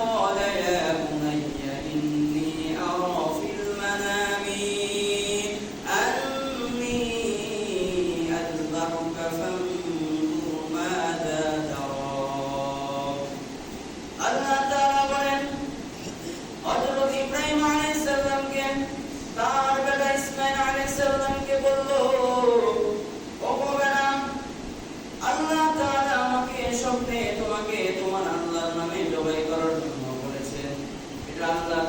어, Gracias.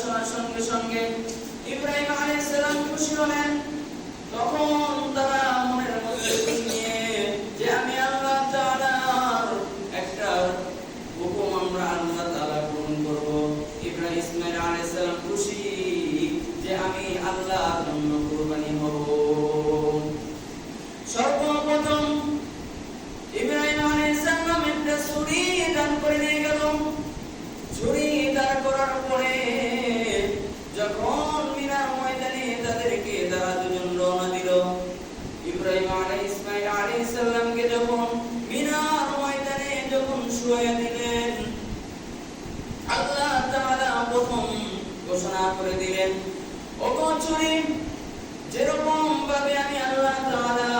শোনার সঙ্গে সঙ্গে ইব্রাহিম আলাইহিসসালাম খুশি হলেন। তখন তারা মনের মধ্যে নিয়ে, যে আমি আল্লাহ তাআলার একটা হুকুম আমরা আল্লাহ তাআলা পূরণ করব। ইব্রাহিম ইসমাইল আলাইহিসসালাম খুশি, যে আমি আল্লাহর জন্য কুরবানি হব। সর্বপ্রথম ইব্রাহিম আলাইহিসসালাম একটা ছুরি দান করলেন তারা দুজন রওনা দিল। ইব্রাহিম আলাইহিস ইসমাইল আলাইহিস সালামকে যখন মিনার ময়দানে যখন শুয়ে দিলেন, আল্লাহ তাআলা প্রথম ঘোষণা করে দিলেন ওগো ছুরি যেরকম ভাবে আমি আল্লাহ তাআলা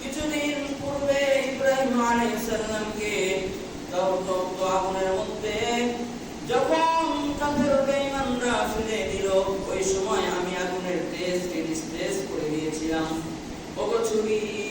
কিছুদিন পূর্বে ইব্রাহিম আলাইহিস সালামকে দগ্ধ আগুনের মধ্যে to be